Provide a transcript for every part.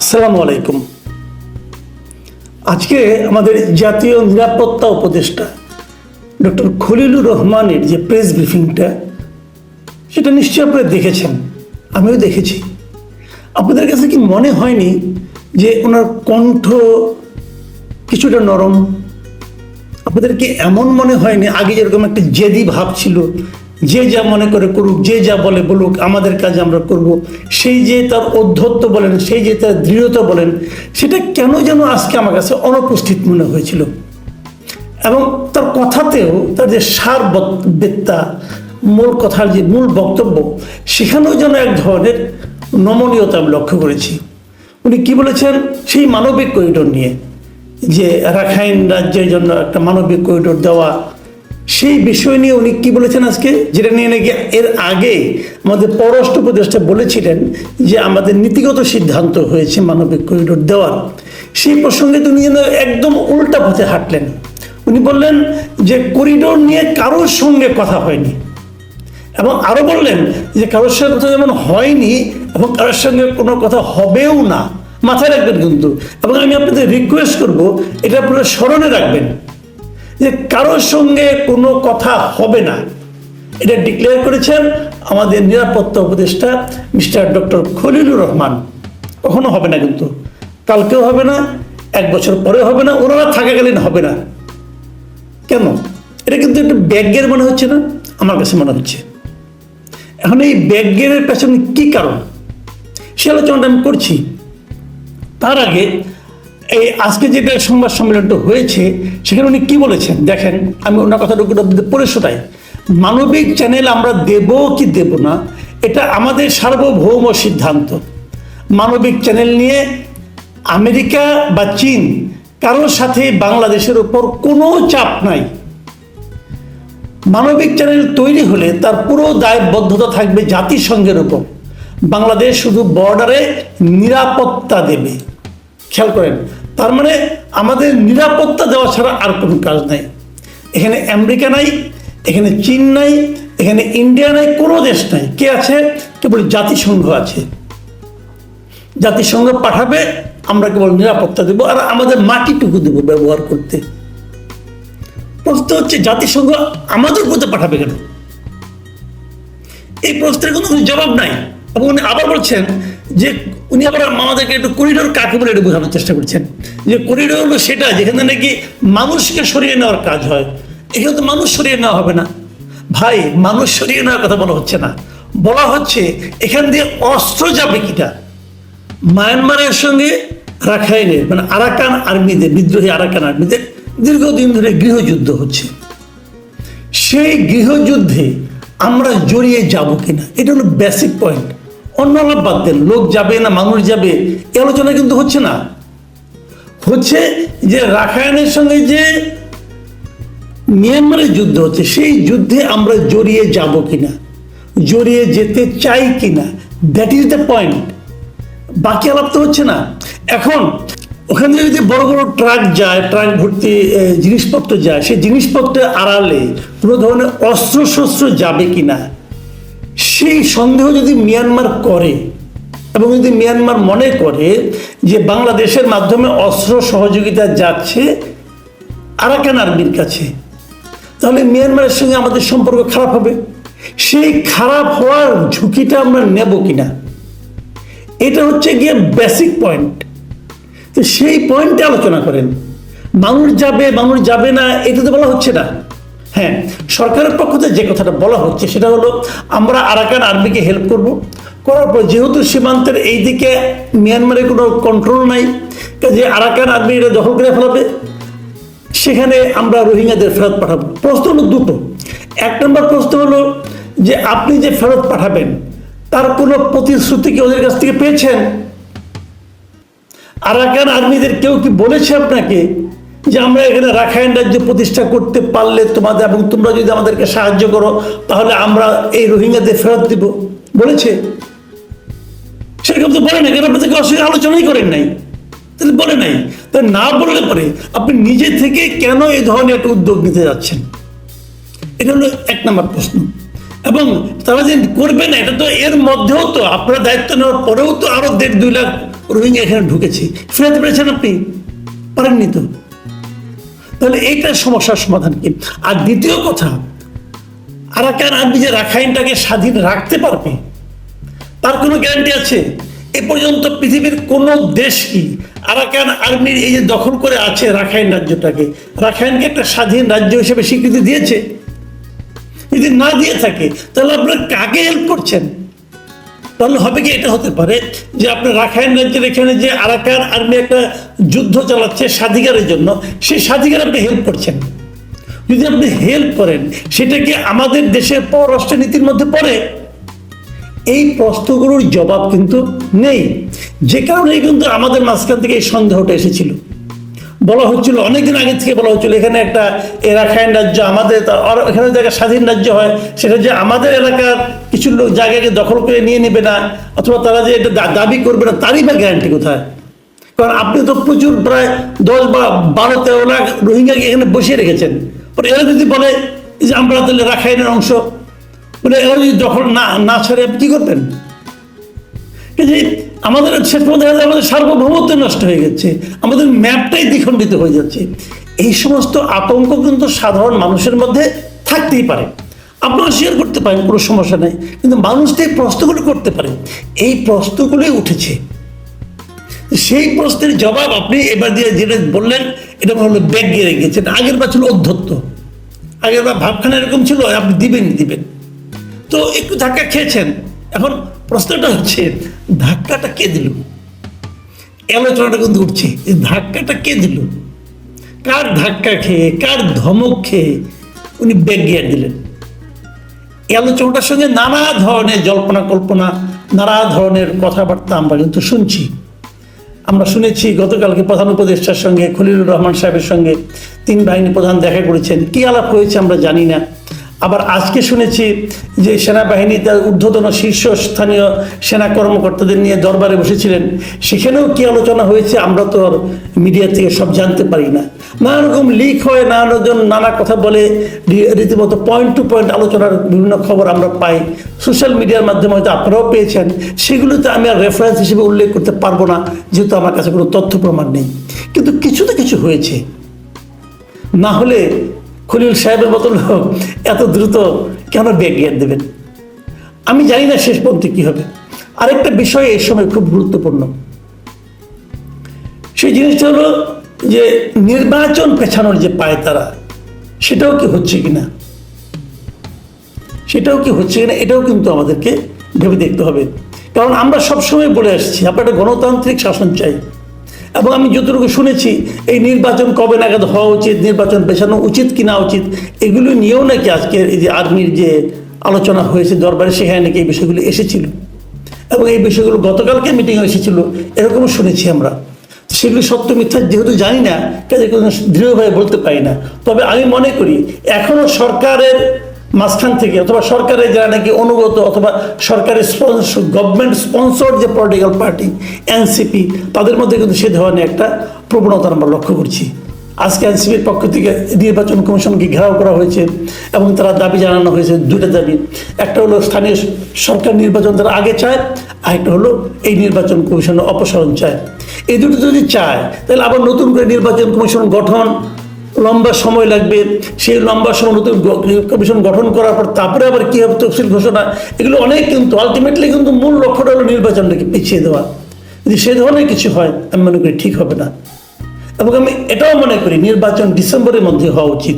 আসসালামু আলাইকুম। আজকে আমাদের জাতীয় নিরাপত্তা উপদেষ্টা ডক্টর খলিলুর রহমানের যে প্রেস ব্রিফিংটা, সেটা নিশ্চয়ই আপনারা দেখেছেন, আমিও দেখেছি। আপনাদের কাছে কি মনে হয়নি যে ওনার কণ্ঠ কিছুটা নরম? আপনাদের কি এমন মনে হয়নি? আগে যেরকম একটা জেদি ভাব ছিল যে যা মনে করে করুক, যে যা বলে বলুক, আমাদের কাজ আমরা করব। সেই যে তার অধ্যত্ব বলেন, সেই যে তার দৃঢ়তা বলেন, সেটা কেন যেন আজকে আমার কাছে অনুপস্থিত মনে হয়েছিল? এবং তার কথাতেও তার যে সার বেত্তা মূল কথার যে মূল বক্তব্য, সেখানেও যেন এক ধরনের নমনীয়তা আমি লক্ষ্য করেছি। উনি কি বলেছেন? সেই মানবিক করিডোর নিয়ে, যে রাখাইন রাজ্যের জন্য একটা মানবিক করিডোর দেওয়া সেই বিষয় নিয়ে উনি কি বলেছেন আজকে? যেটা নিয়ে নাকি এর আগে আমাদের পররাষ্ট্র উপদেষ্টা বলেছিলেন যে আমাদের নীতিগত সিদ্ধান্ত হয়েছে মানবিক করিডোর দেওয়ার। সেই প্রসঙ্গে তো উনি যেন একদম উল্টা পথে হাঁটলেন। উনি বললেন যে করিডোর নিয়ে কারোর সঙ্গে কথা হয়নি। এবং আরও বললেন যে কারোর সঙ্গে কথা যেমন হয়নি, এবং কারোর সঙ্গে কোনো কথা হবেও না। মাথায় রাখবেন কিন্তু। এবং আমি আপনাদের রিকোয়েস্ট করব, এটা আপনারা স্মরণে রাখবেন। যে কারোর সঙ্গে কোনো কথা হবে না। এটা ডিক্লেয়ার করেছেন আমাদের নিরাপত্তা উপদেষ্টা মিস্টার ডক্টর খলিলুর রহমান। কখনো হবে না কিন্তু। কালকেও হবে না, এক বছর পরে হবে না, ওনারা থাকাকালীন হবে না। কেন? এটা কিন্তু একটু ব্যাগ্যের মনে হচ্ছে না? আমার কাছে মনে হচ্ছে। এখন এই ব্যাগ্যের পেছনে কি কারণ? সে আলোচনাটা আমি করছি। তার আগে এই আজকে যেটা সংবাদ সম্মেলনটা হয়েছে, সেখানে উনি কি বলেছেন? দেখেন, আমি ওনার কথাটুকু পড়ে শোনাই মানবিক চ্যানেল আমরা দেব কি দেব না, এটা আমাদের সার্বভৌম সিদ্ধান্ত। মানবিক চ্যানেল নিয়ে আমেরিকা বা চীন কারোর সাথে বাংলাদেশের উপর কোনো চাপ নাই। মানবিক চ্যানেল তৈরি হলে তার পুরো দায়বদ্ধতা থাকবে জাতিসংঘের উপর বাংলাদেশ শুধু বর্ডারে নিরাপত্তা দেবে। খেয়াল করেন তার মানে আমাদের নিরাপত্তা দেওয়া ছাড়া আর কোনো কাজ নাই। এখানে আমেরিকা নাই, এখানে চীন নাই, এখানে ইন্ডিয়া নাই, কোনো দেশ নাই। কে আছে? কেবল জাতিসংঘ আছে। জাতিসংঘ পাঠাবে, আমরা কেবল নিরাপত্তা দেবো আর আমাদের মাটিটুকু দেবো ব্যবহার করতে। প্রশ্ন হচ্ছে, জাতিসংঘ আমাদের উপরে পাঠাবে কেন? এই প্রশ্নের কোনো জবাব নাই। এবং উনি আবার বলছেন যে, উনি আবার আমাদেরকে একটু করিডোর কাকে বলে একটু বোঝানোর চেষ্টা করছেন। যে করিডোর হলো সেটা, যেখানে নাকি মানুষকে সরিয়ে নেওয়ার কাজ হয়। এখানে তো মানুষ সরিয়ে নেওয়া হবে না। ভাই, মানুষ সরিয়ে নেওয়ার কথা বলা হচ্ছে না। বলা হচ্ছে এখান দিয়ে অস্ত্র যাবে কিটা? মায়ানমারের সঙ্গে রাখাইনের মানে আরাকান আর্মিদের, বিদ্রোহী আরাকান আর্মিদের দীর্ঘদিন ধরে গৃহযুদ্ধ হচ্ছে। সেই গৃহযুদ্ধে আমরা জড়িয়ে যাব কিনা? এটা হলো বেসিক পয়েন্ট অন্য বাদ দেন, লোক যাবে না, মানুষ যাবে, এ আলোচনা কিন্তু হচ্ছে না। হচ্ছে যে রাখায়নের সঙ্গে যে মিয়ানমারের যুদ্ধ হচ্ছে, সেই যুদ্ধে আমরা জড়িয়ে যাব কিনা, জড়িয়ে যেতে চাই কিনা দ্যাট ইজ দ্য পয়েন্ট বাকি আলাপ তো হচ্ছে না। এখন, ওখান থেকে যদি বড় বড় ট্রাক যায়, ট্রাক ভর্তি জিনিসপত্র যায়, সেই জিনিসপত্রের আড়ালে কোনো ধরনের অস্ত্র শস্ত্র যাবে কিনা, সেই সন্দেহ যদি মিয়ানমার করে এবং যদি মিয়ানমার মনে করে যে বাংলাদেশের মাধ্যমে অস্ত্র সহযোগিতা যাচ্ছে আরাকান আর্মির কাছে, তাহলে মিয়ানমারের সঙ্গে আমাদের সম্পর্ক খারাপ হবে। সেই খারাপ হওয়ার ঝুঁকিটা আমরা নেব কিনা? এটা হচ্ছে গিয়ে বেসিক পয়েন্ট তো সেই পয়েন্টে আলোচনা করেন। মানুষ যাবে মানুষ যাবে না, এটা তো বলা হচ্ছে না। হ্যাঁ সরকারের পক্ষ থেকে যে কথাটা বলা হচ্ছে সেটা হলো, আমরা আরাকান আর্মিকে হেল্প করব। করার পর যেহেতু সীমান্তের এই দিকে মিয়ানমারের কোনো কন্ট্রোল নাই যে আরাকান আর্মি এটা দখল করে ফেলাবে। সেখানে আমরা রোহিঙ্গাদের ফেরত পাঠাবো। প্রশ্ন হলো দুটো। এক নম্বর প্রশ্ন হলো যে আপনি যে ফেরত পাঠাবেন, তার কোনো প্রতিশ্রুতি কি ওদের কাছ থেকে পেয়েছেন? আরাকান আর্মিদের কেউ কি বলেছে আপনাকে যে আমরা এখানে রাখাইন রাজ্য প্রতিষ্ঠা করতে পারলে তোমাদের এবং তোমরা যদি আমাদেরকে সাহায্য করো, তাহলে আমরা এই রোহিঙ্গাদের ফেরত দিব? বলেছে। সেরকম তো বলে না কেন আপনাদের অসুবিধা আলোচনাই করেন নাই। তাহলে বলে নাই। তো না বললে পরে আপনি নিজে থেকে কেন এই ধরনের একটা উদ্যোগ নিতে যাচ্ছেন? এটা হলো এক নম্বর প্রশ্ন। এবং তারা যে করবে না, এটা তো এর মধ্যেও তো, আপনার দায়িত্ব নেওয়ার পরেও তো আরও দেড় দুই লাখ রোহিঙ্গা এখানে ঢুকেছে। ফেরাতে পেরেছেন আপনি? পারেননি তো? তাহলে এইটার সমস্যার সমাধান কি? আর দ্বিতীয় কথা, আরাকান আর্মি যে রাখাইনটাকে স্বাধীন রাখতে পারবে তার কোনো গ্যারান্টি আছে? এ পর্যন্ত পৃথিবীর কোন কি? আরাকান আর্মির এই যে দখল করে আছে রাখাইন রাজ্যটাকে, রাখাইনকে একটা স্বাধীন রাজ্য হিসেবে স্বীকৃতি দিয়েছে? যদি না দিয়ে থাকে, তাহলে আপনারা কাকে হেল্প করছেন? তাহলে হবে কি, এটা হতে পারে যে আপনার রাখাইন রাজ্যের এখানে যে আরাকান আর্মি একটা যুদ্ধ চালাচ্ছে স্বাধিকারের জন্য, সেই স্বাধিকার আপনি হেল্প করছেন। যদি আপনি হেল্প করেন, সেটা কি আমাদের দেশের পররাষ্ট্র নীতির মধ্যে পড়ে? এই প্রশ্নগুলোর জবাব কিন্তু নেই। যে কারণে কিন্তু আমাদের মাঝখান থেকে এই সন্দেহটা এসেছিল। বলা হচ্ছিল, অনেকদিন আগে থেকে বলা হচ্ছিল, এখানে একটা এ রাখাইন রাজ্য আমাদের আর এখানে জায়গা স্বাধীন রাজ্য হয়, সেটা যে আমাদের এলাকার কিছু লোক জায়গাকে দখল করে নিয়ে নেবে না, অথবা তারা যে এটা দাবি করবে না, তারই বা গ্যারান্টি কোথায়? কারণ আপনি তো প্রচুর প্রায় দশ বা বারো, তেরো লাখ রোহিঙ্গাকে এখানে বসিয়ে রেখেছেন। এরা যদি বলে যে আমরা তাহলে রাখাইনের অংশ মানে যদি দখল না না ছাড়ে আপনি কী আমাদের শেষ পর্যন্ত আমাদের সার্বভৌমত্ব নষ্ট হয়ে গেছে, আমাদের ম্যাপটাই দ্বিখণ্ডিত হয়ে যাচ্ছে। এই সমস্ত আতঙ্ক কিন্তু সাধারণ মানুষের মধ্যে থাকতেই পারে। আপনারা শেয়ার করতে পারেন, কোনো সমস্যা নেই। কিন্তু মানুষ তো এই প্রশ্নগুলো করতে পারে। এই প্রশ্নগুলোই উঠেছে। সেই প্রশ্নের জবাব আপনি এবার দিয়ে যেটা বললেন, এটা হলো ব্যাগ গিয়ে রেখেছেন আগের বার ছিল অধ্যত্ত। আগের বার ভাবখানা এরকম ছিল, আপনি দিবেন দিবেন। তো একটু ধাক্কা খেয়েছেন। এখন প্রশ্নটা হচ্ছে, ধাক্কাটা কে দিল? আলোচনাটা কিন্তু উঠছে ধাক্কাটা কে দিল? কার ধাক্কা খেয়ে, কার ধমক খেয়ে উনি ব্যাগ গিয়ার দিলেন আলোচনাটার সঙ্গে নানা ধরনের জল্পনা কল্পনা, নানা ধরনের কথাবার্তা আমরা কিন্তু শুনছি। আমরা শুনেছি, গতকালকে প্রধান উপদেষ্টার সঙ্গে, খলিলুর রহমান সাহেবের সঙ্গে তিন বাহিনী প্রধান দেখা করেছেন। কি আলাপ হয়েছে আমরা জানি না। আবার আজকে শুনেছি যে সেনাবাহিনী তার ঊর্ধ্বতন শীর্ষস্থানীয় সেনা কর্মকর্তাদের নিয়ে দরবারে বসেছিলেন। সেখানেও কি আলোচনা হয়েছে আমরা তো মিডিয়া থেকে সব জানতে পারি না। নানা রকম লিক হয়, নানা জন নানা কথা বলে রীতিমতো পয়েন্ট টু পয়েন্ট আলোচনার বিভিন্ন খবর আমরা পাই। সোশ্যাল মিডিয়ার মাধ্যমে হয়তো আপনারাও পেয়েছেন। সেগুলোতে আমি আর রেফারেন্স হিসেবে উল্লেখ করতে পারব না, যেহেতু আমার কাছে কোনো তথ্য প্রমাণ নেই। কিন্তু কিছু তো কিছু হয়েছে। না হলে খলিল সাহেবের মতো লোক এত দ্রুত কেন গিয়ার দেবেন? আমি জানি না শেষ পর্যন্ত কি হবে। আরেকটা বিষয় এই সময় খুব গুরুত্বপূর্ণ। সেই জিনিসটা হলো যে নির্বাচন পেছানোর যে পায় তারা, সেটাও কি হচ্ছে কিনা? সেটাও কি হচ্ছে কিনা, এটাও কিন্তু আমাদেরকে ভেবে দেখতে হবে। কারণ আমরা সবসময় বলে আসছি আমরা একটা গণতান্ত্রিক শাসন চাই। এবং আমি যতটুকু শুনেছি, এই নির্বাচন কবে নাগাদ হওয়া উচিত, নির্বাচন পেছানো উচিত কি না উচিত, এগুলো নিয়েও নাকি আজকে এই যে আর্মির যে আলোচনা হয়েছে দরবারে, সেখানে নাকি এই বিষয়গুলো এসেছিল। এবং এই বিষয়গুলো গতকালকে মিটিংয়ে এসেছিল, এরকমও শুনেছি আমরা। সেগুলো সত্য মিথ্যা যেহেতু জানি না, কাজে কোনো দৃঢ়ভাবে বলতে পারি না। তবে আমি মনে করি, এখনও সরকারের মাঝখান থেকে, অথবা সরকারের যারা নাকি অনুগত অথবা সরকারের স্পন্সর গভর্নমেন্ট স্পন্সর যে পলিটিক্যাল পার্টি এনসিপি তাদের মধ্যে কিন্তু সে ধরনের একটা প্রবণতা আমরা লক্ষ্য করছি। আজকে এনসিপির পক্ষ থেকে নির্বাচন কমিশনকে ঘেরাও করা হয়েছে এবং তারা দাবি জানানো হয়েছে দুটো দাবি। একটা হলো স্থানীয় সরকার নির্বাচন তারা আগে চায়, আরেকটা হলো এই নির্বাচন কমিশনের অপসারণ চায়। এই দুটো যদি চায়, তাহলে আবার নতুন করে নির্বাচন কমিশন গঠন লম্বা সময় লাগবে, সেই লম্বা সময় নতুন কমিশন গঠন করার পর তারপরে আবার কী হবে তফসিল ঘোষণা, এগুলো অনেক কিন্তু আলটিমেটলি কিন্তু মূল লক্ষ্যটা হলো নির্বাচনটাকে পিছিয়ে দেওয়া। যদি সে ধরনের কিছু হয়, আমি মনে করি ঠিক হবে না। এবং আমি এটাও মনে করি নির্বাচন ডিসেম্বরের মধ্যে হওয়া উচিত।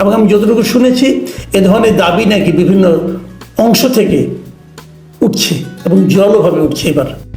এবং আমি যতটুকু শুনেছি, এ ধরনের দাবি নাকি বিভিন্ন অংশ থেকে উঠছে এবং জলভাবে উঠছে এবার।